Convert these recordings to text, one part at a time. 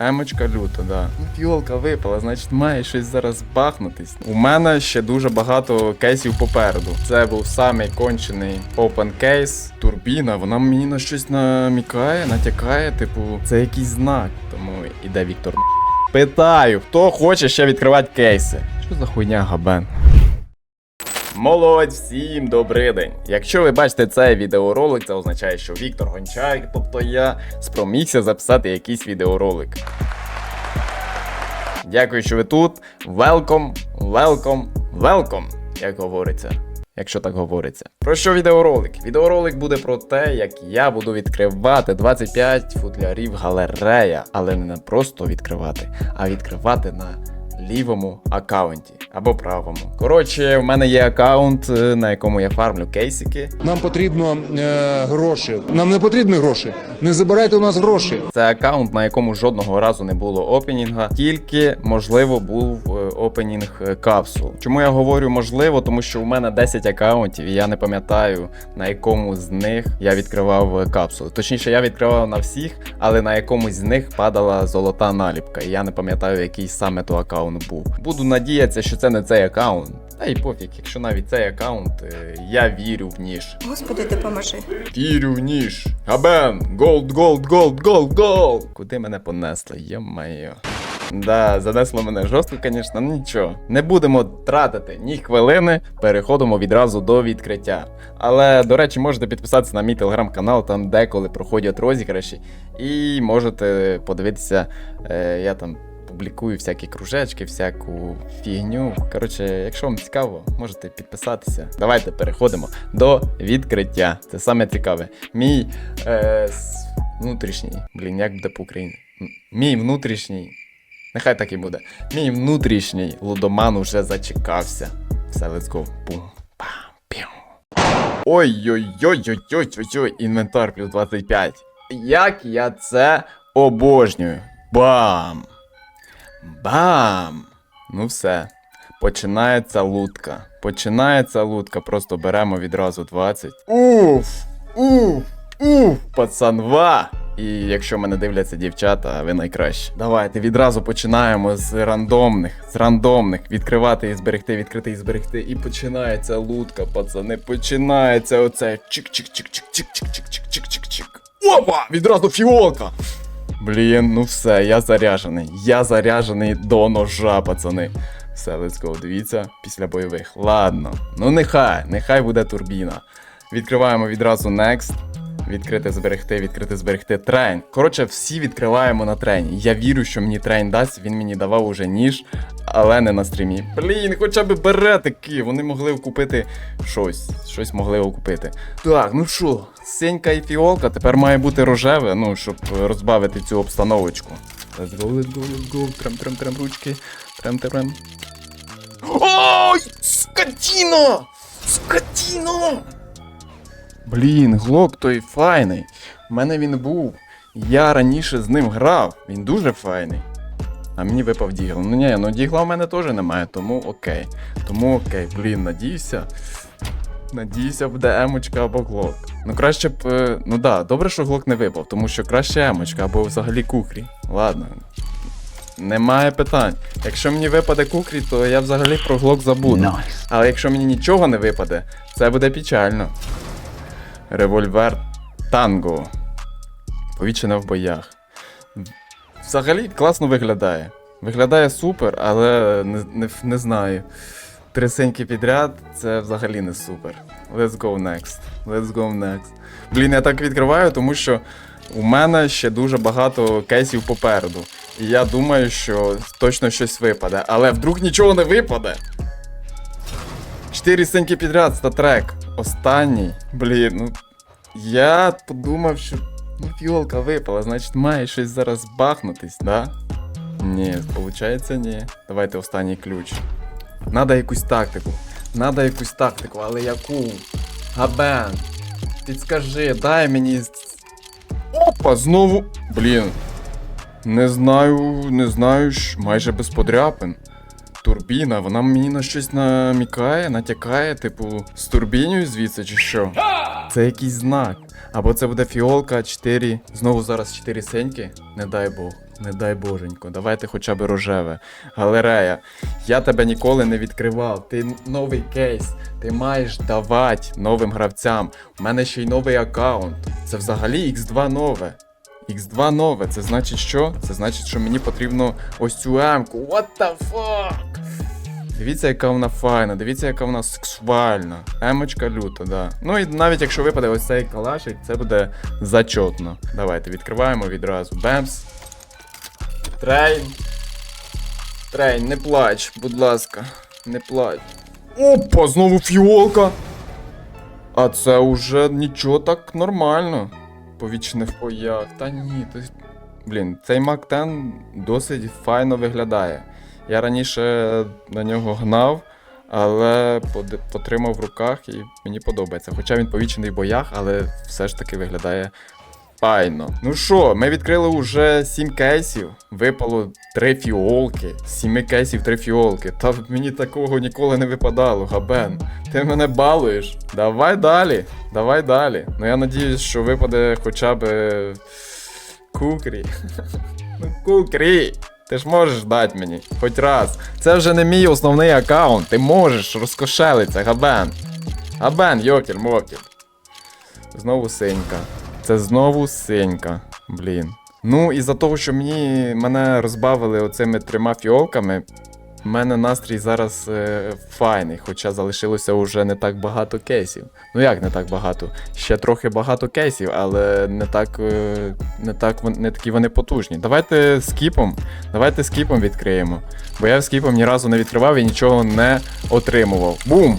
Емочка люта, да. Ну, фіолка випала, значить має щось зараз бахнутись. У мене ще дуже багато кейсів попереду. Це був самий кончений open кейс. Турбіна, вона мені на щось намікає, натякає, типу, це якийсь знак. Тому іде Віктор. Питаю, хто хоче ще відкривати кейси? Що за хуйня габен? Молодь, всім добрий день. Якщо ви бачите цей відеоролик, це означає, що Віктор Гончар, тобто я, спромігся записати якийсь відеоролик. Дякую, що ви тут. Welcome, welcome, welcome, як говориться. Якщо так говориться. Про що відеоролик? Відеоролик буде про те, як я буду відкривати 25 футлярів галерея, але не просто відкривати, а відкривати на лівому аккаунті або правому. Коротше, в мене є аккаунт, е, на якому я фармлю кейсики. Нам потрібно е, гроші. Нам не потрібні гроші. Не забирайте у нас гроші. Це аккаунт, на якому жодного разу не було опенінга, тільки можливо був е, опенінг е, капсул. Чому я говорю можливо? Тому що у мене 10 аккаунтів, і я не пам'ятаю на якому з них я відкривав капсули. Точніше, я відкривав на всіх, але на якомусь з них падала золота наліпка. І я не пам'ятаю, який саме то аккаунт був. Буду надіятися, що це не цей аккаунт. Та й пофіг, якщо навіть цей аккаунт, е, я вірю в ніж. Господи, допоможи. Вірю в ніж. Габен! Голд, голд, голд, голд, голд! Куди мене понесло, йо-моє. Да, занесло мене жорстко, звісно, ну нічого. Не будемо тратити ні хвилини, переходимо відразу до відкриття. Але, до речі, можете підписатися на мій телеграм-канал, там деколи проходять розіграші, і можете подивитися, е, я там публікую всякі кружечки, всяку фігню. Коротше, якщо вам цікаво, можете підписатися. Давайте переходимо до відкриття. Це саме цікаве. Мій е, внутрішній. Блін, як буде по-україні? Мій внутрішній. Нехай так і буде. Мій внутрішній лудоман уже зачекався. Все, let's go. Бум. Пам. Піу. Ой-ой-ой-ой-ой-ой-ой, інвентар плюс 25. Як я це обожнюю. Бам! Бам! Ну все. Починається лутка. Починається лутка. Просто беремо відразу 20. Уф! Уф! Уф! Пацанва! І якщо мене дивляться дівчата, ви найкращі. Давайте відразу починаємо з рандомних, з рандомних. Відкривати і зберегти, відкрити і зберегти. І починається лутка, пацани. Починається оце. Чик-чик-чик-чик-чик-чик-чик-чик-чик-чик. Опа! Відразу фіолка! Блін, ну все, я заряжений. Я заряжений до ножа, пацани. Все, let's go, дивіться, після бойових. Ладно, ну нехай, нехай буде турбіна. Відкриваємо відразу next. Відкрити зберегти, відкрити зберегти трейн. Коротше, всі відкриваємо на трені. Я вірю, що мені трейн дасть, він мені давав уже ніж, але не на стрімі. Блін, хоча б беретики, вони могли купити щось. Щось могли купити. Так, ну що, синька і фіолка, тепер має бути рожеве, ну, щоб розбавити цю обстановочку. Let's go, let's go, let's go. Трем, трем, трем, ручки. Трем, трем. Ой, скотіно! Скотіно! Блін, глок той файний. У мене він був. Я раніше з ним грав. Він дуже файний. А мені випав дігл. Ну ні, ну дігла в мене теж немає, тому окей. Тому окей, блін, надіюся. Надіюся, буде емочка або глок. Ну краще б. е, Ну да, добре, що глок не випав, тому що краще емочка або взагалі кукрі. Ладно. Немає питань. Якщо мені випаде кукрі, то я взагалі про глок забуду. Але якщо мені нічого не випаде, це буде печально. Револьвер Танго. Повічена в боях. Взагалі класно виглядає. Виглядає супер, але не, не, не знаю. Три синьки підряд це взагалі не супер. Let's go next. Let's go next. Блін, я так відкриваю, тому що у мене ще дуже багато кейсів попереду. І я думаю, що точно щось випаде. Але вдруг нічого не випаде. Чотири синьки підряд, статрек. Останній. Блін, ну. Я подумав, що. Ну, фіолка випала, значить має щось зараз бахнутись, да? Ні, виходить, ні. Давайте останній ключ. Надо якусь тактику. Надо якусь тактику, але яку? Габен. Підскажи, дай мені. Опа, знову. Блін. Не знаю, не знаю, майже без подряпин. Турбіна, вона мені на щось намікає, натякає, типу, з турбіною звідси чи що? Це якийсь знак. Або це буде фіолка 4. Знову зараз 4 синьки. Не дай Бог. Не дай боженько, давайте хоча б рожеве. Галерея, я тебе ніколи не відкривав. Ти новий кейс. Ти маєш давати новим гравцям. У мене ще й новий аккаунт. Це взагалі X2 нове. X2 нове. Це значить що? Це значить, що мені потрібно ось цю М-ку. What the fuck? Дивіться, яка вона файна, дивіться, яка вона сексуальна. Емочка люта, да. Ну і навіть якщо випаде ось цей калашик, це буде зачотно. Давайте відкриваємо відразу. Бемс. Трейн. Трейн, не плач, будь ласка, не плач. Опа, знову фіолка. А це уже нічого так нормально. Повічне в боях. Та ні, то. Блін, цей Мак 10 досить файно виглядає. Я раніше на нього гнав, але потримав в руках і мені подобається. Хоча він повічений в боях, але все ж таки виглядає файно. Ну що, ми відкрили уже 7 кейсів, випало 3 фіолки. З 7 кейсів 3 фіолки. Та мені такого ніколи не випадало, Габен. Ти мене балуєш. Давай далі, давай далі. Ну я надіюсь, що випаде хоча б. Кукрі. Ну, кукрі. Ти ж можеш дати мені, хоч раз. Це вже не мій основний аккаунт. Ти можеш розкошелитися, Габен. Габен, йокель, мокель. Знову синька. Це знову синька. Блін. Ну, із-за того, що мені мене розбавили оцими трьома фіолками, в мене настрій зараз е, файний, хоча залишилося вже не так багато кейсів. Ну як не так багато? Ще трохи багато кейсів, але не так, е, не так не такі вони потужні. Давайте скіпом. Давайте скіпом відкриємо. Бо я скіпом ні разу не відкривав і нічого не отримував. Бум!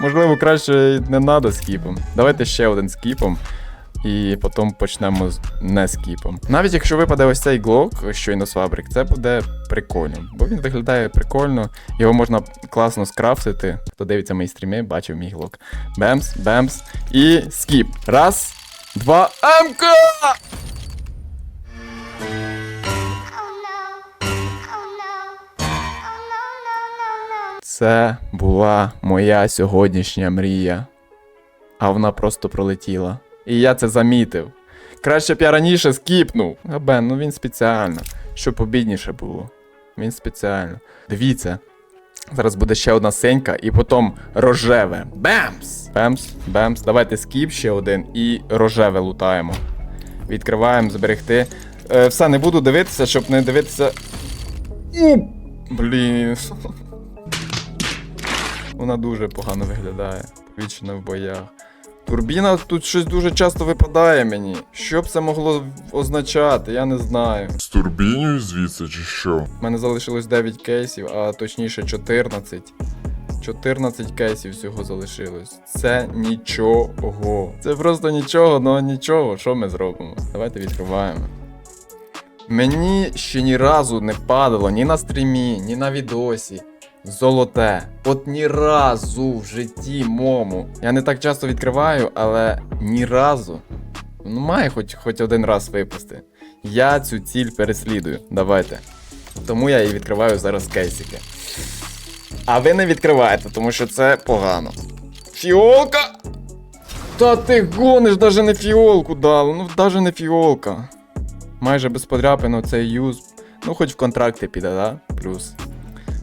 Можливо, краще не надо скіпом. Давайте ще один скіпом. І потім почнемо з не скіпом. Навіть якщо випаде ось цей глок, щойно з фабрик, це буде прикольно, бо він виглядає прикольно, його можна класно скрафтити. Хто дивиться мої стріми, бачив мій глок. Бемс, бемс і скіп. Раз, два, МК! Це була моя сьогоднішня мрія. А вона просто пролетіла. І я це замітив. Краще б я раніше скіпнув. А Бен, ну він спеціально. Щоб побідніше було. Він спеціально. Дивіться. Зараз буде ще одна синька і потім рожеве. Бемс! Бемс, бемс. Давайте скіп ще один і рожеве лутаємо. Відкриваємо, зберегти. Е, все, не буду дивитися, щоб не дивитися. У, блін. Вона дуже погано виглядає. Повічена в боях. Турбіна тут щось дуже часто випадає мені. Що б це могло означати, я не знаю. З турбіною звідси чи що? У мене залишилось 9 кейсів, а точніше 14. 14 кейсів всього залишилось. Це нічого. Це просто нічого, ну нічого. Що ми зробимо? Давайте відкриваємо. Мені ще ні разу не падало ні на стрімі, ні на відосі. Золоте. От ні разу в житті мому. Я не так часто відкриваю, але ні разу. Ну, має хоч, хоч один раз випасти. Я цю ціль переслідую. Давайте. Тому я і відкриваю зараз кейсики. А ви не відкриваєте, тому що це погано. Фіолка! Та ти гониш, даже не фіолку дали, ну даже не фіолка. Майже без подряпин цей юз. Ну, хоч в контракти піде, да? Плюс.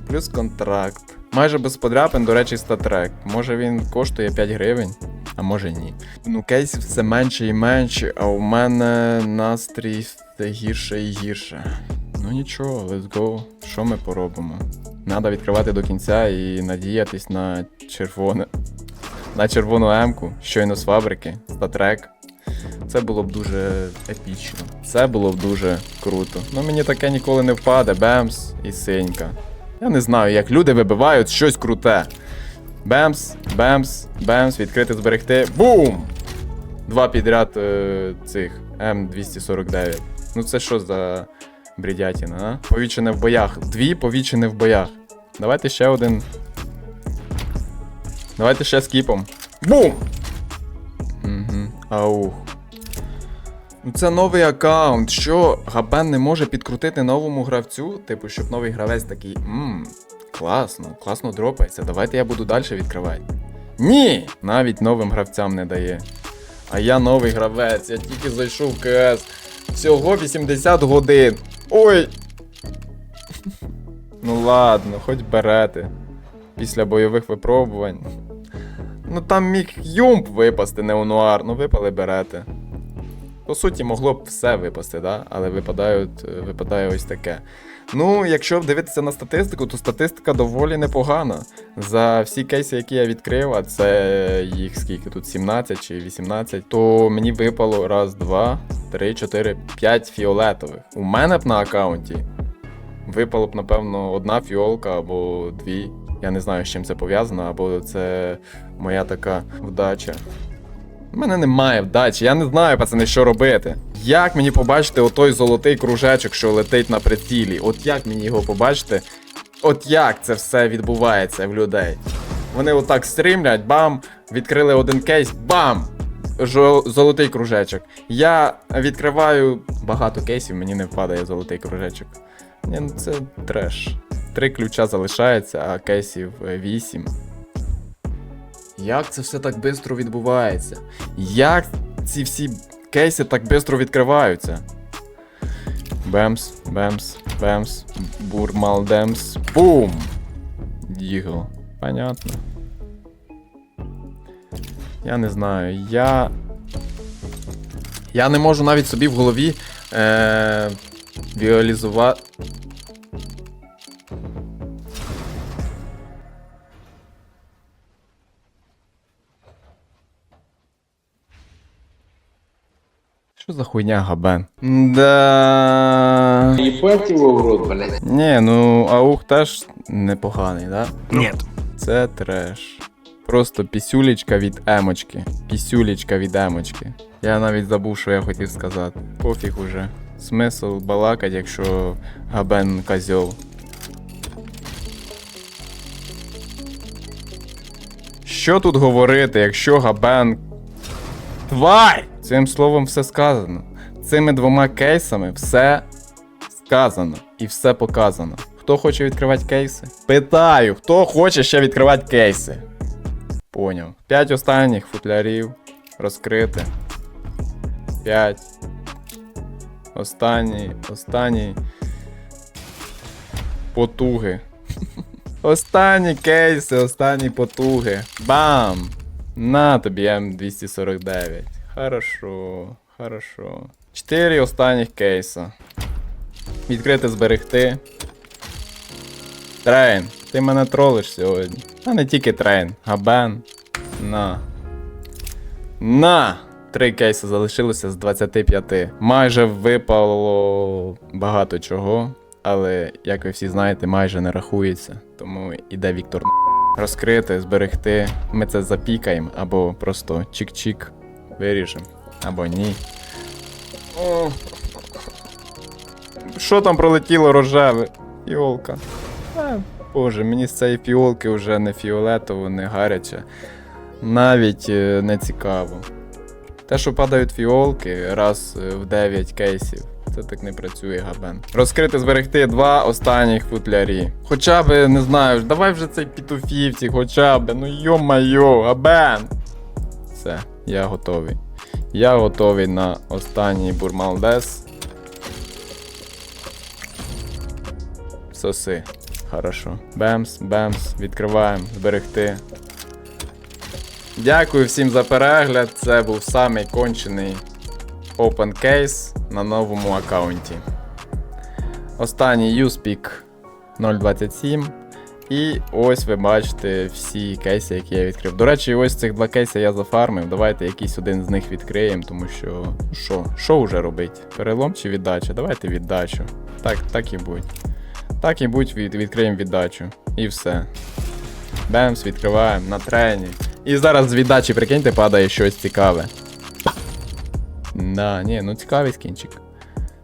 Плюс контракт. Майже без подряпин, до речі, статрек. Може він коштує 5 гривень, а може ні. Ну, кейсів все менше і менше, а у мене настрій все гірше і гірше. Ну нічого, let's go. Що ми поробимо? Надо відкривати до кінця і надіятись на червоне. На червону М-ку, щойно з фабрики, статрек. Це було б дуже епічно. Це було б дуже круто. Ну мені таке ніколи не впаде. Бемс і синька. Я не знаю, як люди вибивають щось круте. Бемс, бемс, бемс, відкрити, зберегти. Бум! Два підряд е, цих М249. Ну це що за бредятіна, а? Повічене в боях. Дві повічене в боях. Давайте ще один. Давайте ще скіпом. Бум! Угу. Аух. Це новий аккаунт. Що Габен не може підкрутити новому гравцю? Типу, щоб новий гравець такий. Ммм, класно, класно дропається. Давайте я буду далі відкривати. Ні! Навіть новим гравцям не дає. А я новий гравець, я тільки зайшов в КС. Всього 80 годин. Ой! Ну ладно, хоч берете. Після бойових випробувань. Ну там міг юмп випасти, неонуар, ну випали берете. По суті, могло б все випасти, да? але випадають, е, випадає ось таке. Ну, якщо дивитися на статистику, то статистика доволі непогана. За всі кейси, які я відкрив, а це їх скільки тут 17 чи 18, то мені випало раз, два, три, чотири, п'ять фіолетових. У мене б на аккаунті випало б, напевно, одна фіолка або дві. Я не знаю, з чим це пов'язано, або це моя така вдача. У мене немає вдачі, я не знаю, пацани, що робити. Як мені побачити отой золотий кружечок, що летить на прицілі? От як мені його побачити? От як це все відбувається в людей? Вони отак стрімлять, бам, відкрили один кейс, бам! Золотий кружечок. Я відкриваю багато кейсів, мені не впадає золотий кружечок. Ні, ну це треш. Три ключа залишається, а кейсів е, вісім. Як це все так швидко відбувається? Як ці всі кейси так швидко відкриваються? Бемс, бемс, бемс, бурмалдемс, бум! Дігл. Понятно. Я не знаю. Я. Я не можу навіть собі в голові е- віалізувати. Що за хуйня габен? Да. Ебать его в рот, блядь. Ні, ну аух теж непоганий, да? Нет. Це треш. Просто пісюлечка від емочки. Пісюлечка від емочки. Я навіть забув, що я хотів сказати. Пофіг уже. Смисл балакать, якщо габен козьол. Що тут говорити, якщо габен. Тварь! Цим словом все сказано. Цими двома кейсами все сказано і все показано. Хто хоче відкривати кейси? Питаю, хто хоче ще відкривати кейси? Поняв. П'ять останніх футлярів розкрити. П'ять. Останні, останні. Потуги. Останні кейси, останні потуги. Бам! На тобі М249. Хорошо, хорошо. Чотири останніх кейса. Відкрити зберегти. Трейн, ти мене тролиш сьогодні. А не тільки трейн, габен. На. На! Три кейси залишилося з 25. Майже випало багато чого, але, як ви всі знаєте, майже не рахується. Тому іде Віктор. Розкрити, зберегти. Ми це запікаємо, або просто чик-чик виріжемо, або ні. Що там пролетіло рожеве? Фіолка. А, боже, мені з цієї фіолки вже не фіолетово, не гаряче. Навіть е, не цікаво. Те, що падають фіолки раз е, в 9 кейсів. Це так не працює габен. Розкрити зберегти два останніх футлярі. Хоча би, не знаю, давай вже цей пітуфівці, хоча б, ну йо-майо, габен. Все, я готовий. Я готовий на останній бурмалдес. Соси. Хорошо. Бемс, бемс, відкриваємо, зберегти. Дякую всім за перегляд. Це був самий кончений open case на новому аккаунті. Останній USPIC 027. І ось ви бачите всі кейси, які я відкрив. До речі, ось цих два кейси я зафармив. Давайте якийсь один з них відкриємо, тому що. Що? Що вже робить? Перелом чи віддача? Давайте віддачу. Так, так і будь. Так і будь, від, відкриємо віддачу. І все. Бемс, відкриваємо на трені. І зараз з віддачі, прикиньте, падає щось цікаве. Да, ні, ну цікавий скінчик.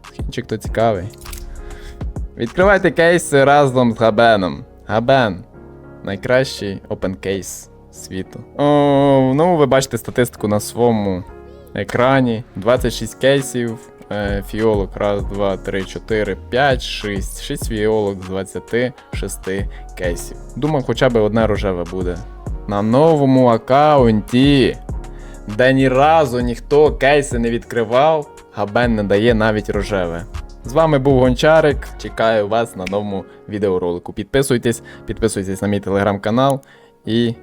Скінчик то цікавий. Відкривайте кейси разом з Габеном. Габен. Найкращий open кейс світу. О, ну, ви бачите статистику на своєму екрані. 26 кейсів. Е, фіолок. Раз, два, три, чотири, п'ять, шість. Шість фіолок з 26 кейсів. Думав, хоча б одне рожеве буде. на новому аккаунті, де ні разу ніхто кейси не відкривав, Габен не дає навіть рожеве. З вами був Гончарик. Чекаю вас на новому відеоролику. Підписуйтесь, підписуйтесь на мій телеграм-канал і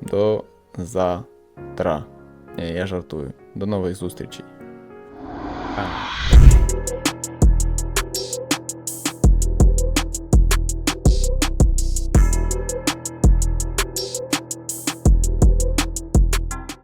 до завтра. Я жартую. До нових зустрічей.